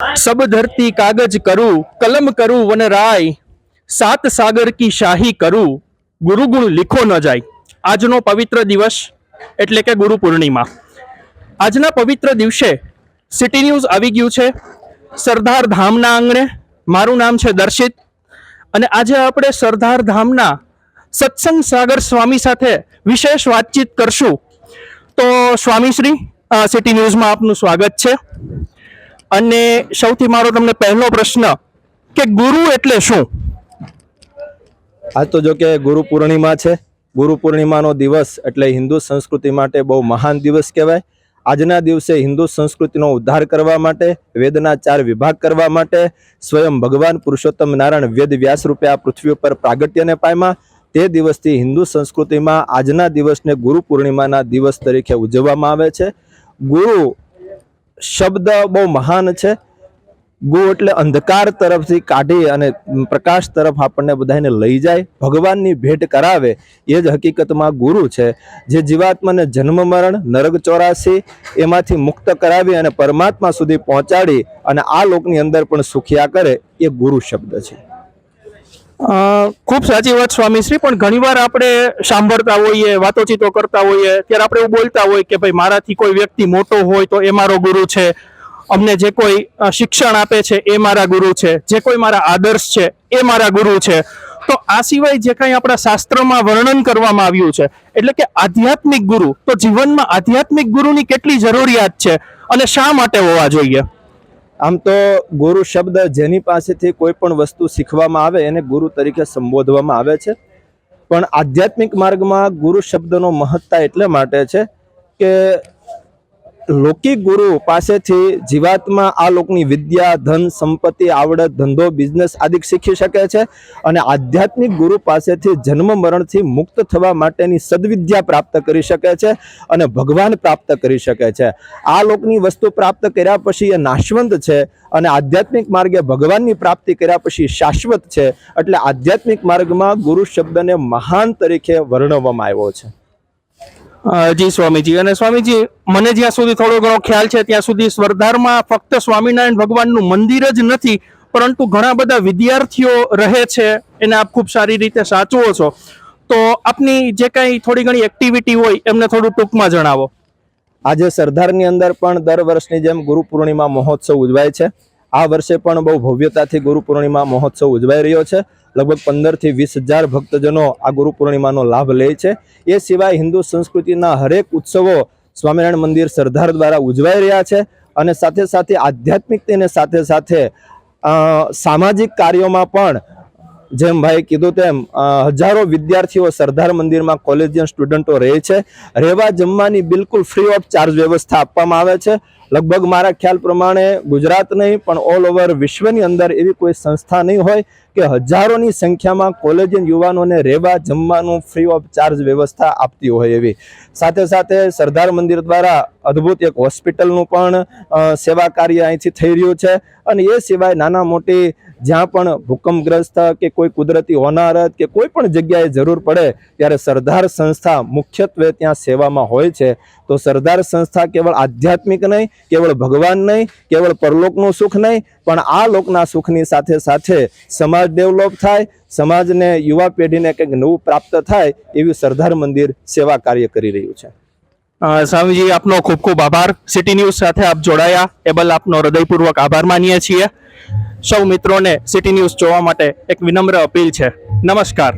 સબ ધરતી કાગજ કરું કલમ કરું વન રાય સાત સાગર કી શાહી કરું ગુરુગુણ લીખો ન જાય આજનો પવિત્ર દિવસ એટલે કે ગુરુ પૂર્ણિમા. આજના પવિત્ર દિવસે સિટી ન્યૂઝ આવી ગયું છે. સરદાર ધામના આંગણે મારું નામ છે દર્શિત. અને આજે આપણે સરદાર ધામના સત્સંગ સાગર સ્વામી સાથે વિશેષ વાતચીત કરશું. તો સ્વામીશ્રી સિટી ન્યૂઝમાં આપનું સ્વાગત છે. અને સૌથી મારો તમને પહેલો પ્રશ્ન કે ગુરુ એટલે શું? આજ તો જો કે ગુરુ પૂર્ણિમા છે. ગુરુ પૂર્ણિમાનો દિવસ એટલે હિન્દુ સંસ્કૃતિ માટે બહુ મહાન દિવસ કહેવાય. આજના દિવસે હિન્દુ સંસ્કૃતિનો ઉદ્ધાર કરવા માટે, વેદના ચાર વિભાગ કરવા માટે, સ્વયં ભગવાન પુરુષોત્તમ નારાયણ વેદ વ્યાસ રૂપે આ પૃથ્વી ઉપર પ્રાગટ્યને પામ્યા. તે દિવસથી હિન્દુ સંસ્કૃતિમાં આજના દિવસને ગુરુ પૂર્ણિમાના દિવસ તરીકે ઉજવવામાં આવે છે. ગુરુ શબ્દ બહુ મહાન છે. ગુ એટલે અંધકાર તરફથી કાઢી અને પ્રકાશ તરફ આપણને બધાને લઈ જાય, ભગવાનની ભેટ કરાવે, એ જ હકીકતમાં ગુરુ છે. જે જીવાત્માને જન્મ મરણ, નરક ચોરાસી, એમાંથી મુક્ત કરાવી અને પરમાત્મા સુધી પહોંચાડી અને આ લોકની અંદર પણ સુખિયા કરે, એ ગુરુ શબ્દ છે. ખૂબ સાચી વાત સ્વામીશ્રી પણ ઘણીવાર આપણે સાંભળતા હોઈએ, વાતોચીતો કરતા હોઈએ, ત્યારે આપણે એવું બોલતા હોય કે ભાઈ, મારાથી કોઈ વ્યક્તિ મોટો હોય તો એ મારો ગુરુ છે. અમને જે કોઈ શિક્ષણ આપે છે એ મારા ગુરુ છે. જે કોઈ મારા આદર્શ છે એ મારા ગુરુ છે. તો આ સિવાય જે કાંઈ આપણા શાસ્ત્રમાં વર્ણન કરવામાં આવ્યું છે, એટલે કે આધ્યાત્મિક ગુરુ, તો જીવનમાં આધ્યાત્મિક ગુરુની કેટલી જરૂરિયાત છે અને શા માટે હોવા જોઈએ? આમ તો ગુરુ શબ્દ જેની પાસેથી કોઈ પણ વસ્તુ શીખવામાં આવે, એને ગુરુ તરીકે સંબોધવામાં આવે છે. પણ આધ્યાત્મિક માર્ગમાં ગુરુ શબ્દનો મહત્તા એટલે માટે છે કે લૌકિક ગુરુ પાસેથી જીવાતમાં આ લોકની વિદ્યા, ધન, સંપત્તિ, આવડત, ધંધો, બિઝનેસ આદિ શીખી શકે છે અને આધ્યાત્મિક ગુરુ પાસેથી જન્મ મરણથી મુક્ત થવા માટેની સદવિદ્યા પ્રાપ્ત કરી શકે છે અને ભગવાન પ્રાપ્ત કરી શકે છે. આ લોકની વસ્તુ પ્રાપ્ત કર્યા પછી એ નાશવંત છે અને આધ્યાત્મિક માર્ગે ભગવાનની પ્રાપ્તિ કર્યા પછી શાશ્વત છે. એટલે આધ્યાત્મિક માર્ગમાં ગુરુ શબ્દને મહાન તરીકે વર્ણવવામાં આવ્યો છે. જી સ્વામીજી. અને સ્વામીજી, મને જ્યાં સુધી થોડો ઘણો ખ્યાલ છે, ત્યાં સુધી સ્વરધારમાં ફક્ત સ્વામિનારાયણ ભગવાનનું મંદિર જ નથી, પરંતુ ઘણા બધા વિદ્યાર્થીઓ રહે છે, એને આપ ખૂબ સારી રીતે સાચવો છો. તો આપની જે કાંઈ થોડી ઘણી એક્ટિવિટી હોય, એમને થોડું ટૂંકમાં જણાવો. આજે સરદારની અંદર પણ દર વર્ષની જેમ ગુરુ પૂર્ણિમા મહોત્સવ ઉજવાય છે. આ વર્ષે પણ બહુ ભવ્યતાથી ગુરુ પૂર્ણિમા મહોત્સવ ઉજવાઈ રહ્યો છે. લગભગ પંદરથી વીસ હજાર ભક્તજનો આ ગુરુ પૂર્ણિમાનો લાભ લે છે. એ સિવાય હિન્દુ સંસ્કૃતિના હરેક ઉત્સવો સ્વામિનારાયણ મંદિર સરદાર દ્વારા ઉજવાઈ રહ્યા છે અને સાથે સાથે આધ્યાત્મિકતાને સાથે સાથે સામાજિક કાર્યોમાં પણ જેમ ભાઈ કીધું તેમ હજારો વિદ્યાર્થીઓ સરદાર મંદિરમાં કોલેજિયન સ્ટુડન્ટો રહે છે. રહેવા જમવાની બિલકુલ ફ્રી ઓફ ચાર્જ વ્યવસ્થા આપવામાં આવે છે. લગભગ મારા ખ્યાલ પ્રમાણે ગુજરાત નહીં, પણ ઓલ ઓવર વિશ્વની અંદર એવી કોઈ સંસ્થા નહીં હોય કે હજારોની સંખ્યામાં કોલેજિયન યુવાનોને રહેવા જમવાનું ફ્રી ઓફ ચાર્જ વ્યવસ્થા આપતી હોય એવી. સાથે સાથે સરદાર મંદિર દ્વારા અદ્ભુત એક હોસ્પિટલનું પણ સેવા કાર્ય અહીંથી થઈ રહ્યું છે. અને એ સિવાય નાના મોટી જ્યાં પણ ભૂકંપગ્રસ્ત કે કોઈ કુદરતી હોનારત કે કોઈ પણ જગ્યાએ જરૂર પડે ત્યારે સરદાર સંસ્થા મુખ્યત્વે ત્યાં સેવામાં હોય છે. તો સરદાર સંસ્થા કેવળ આધ્યાત્મિક નહીં, કેવળ ભગવાન નહીં, કેવળ પરલોકનું સુખ નહીં, પણ આ લોકના સુખની સાથે સાથે સમાજ ડેવલપ થાય, સમાજને યુવા પેઢીને કંઈક નવું પ્રાપ્ત થાય એવી સરદાર મંદિર સેવા કાર્ય કરી રહ્યું છે. સ્વામીજી આપનો ખૂબ ખૂબ આભાર. સિટી ન્યૂઝ સાથે આપ જોડાયા. એ બદલ આપનો હૃદયપૂર્વક આભાર માનીએ છીએ. સૌ મિત્રોને સિટી ન્યૂઝ જોવા માટે એક વિનમ્ર અપીલ છે. નમસ્કાર.